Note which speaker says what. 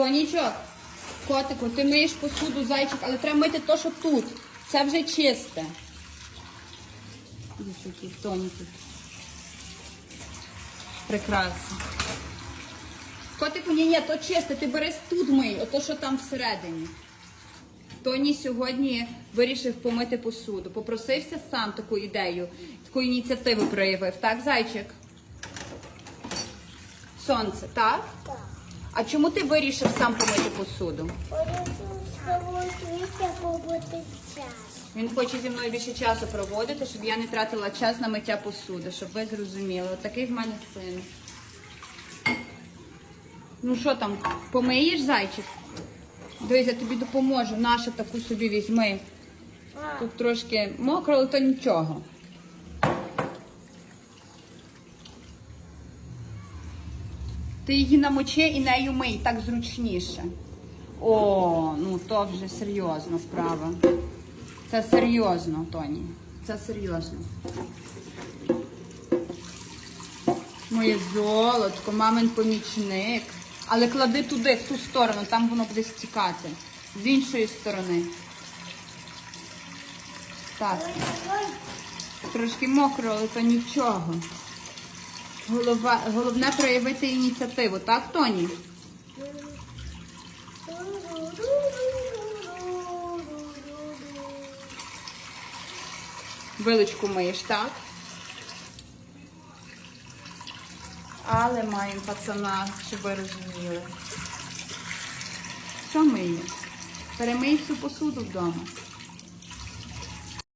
Speaker 1: Тонічок, котику, ти миєш посуду, зайчик, але треба мити то, що тут. Це вже чисте. Ось які тоніки. Прекрасно. Котику, ні, ні, то чисте, ти бери тут мий, ото що там всередині. Тоні сьогодні вирішив помити посуду. Попросився сам таку ідею, таку ініціативу проявив. Так, зайчик? Сонце, так?
Speaker 2: Так.
Speaker 1: А чому ти вирішив сам помити посуду? Він хоче зі мною більше часу проводити, щоб я не тратила час на миття посуди, щоб ви зрозуміли. От такий в мене син. Ну що там, помиєш зайчик? Дивись, я тобі допоможу. Нашу таку собі візьми. Тут трошки мокро, але то нічого. Ти її намочи і нею мий, так зручніше. О, ну то вже серйозна справа. Це серйозно, Тоні. Це серйозно. Моє золотко, мамин помічник. Але клади туди, в ту сторону, там воно буде стікати. З іншої сторони. Так. Трошки мокро, але то нічого. Голова, головне проявити ініціативу, так, Тоні? Вилочку миєш, так? Але маємо пацана, щоб ви розуміли. Що миє? Перемий всю посуду вдома.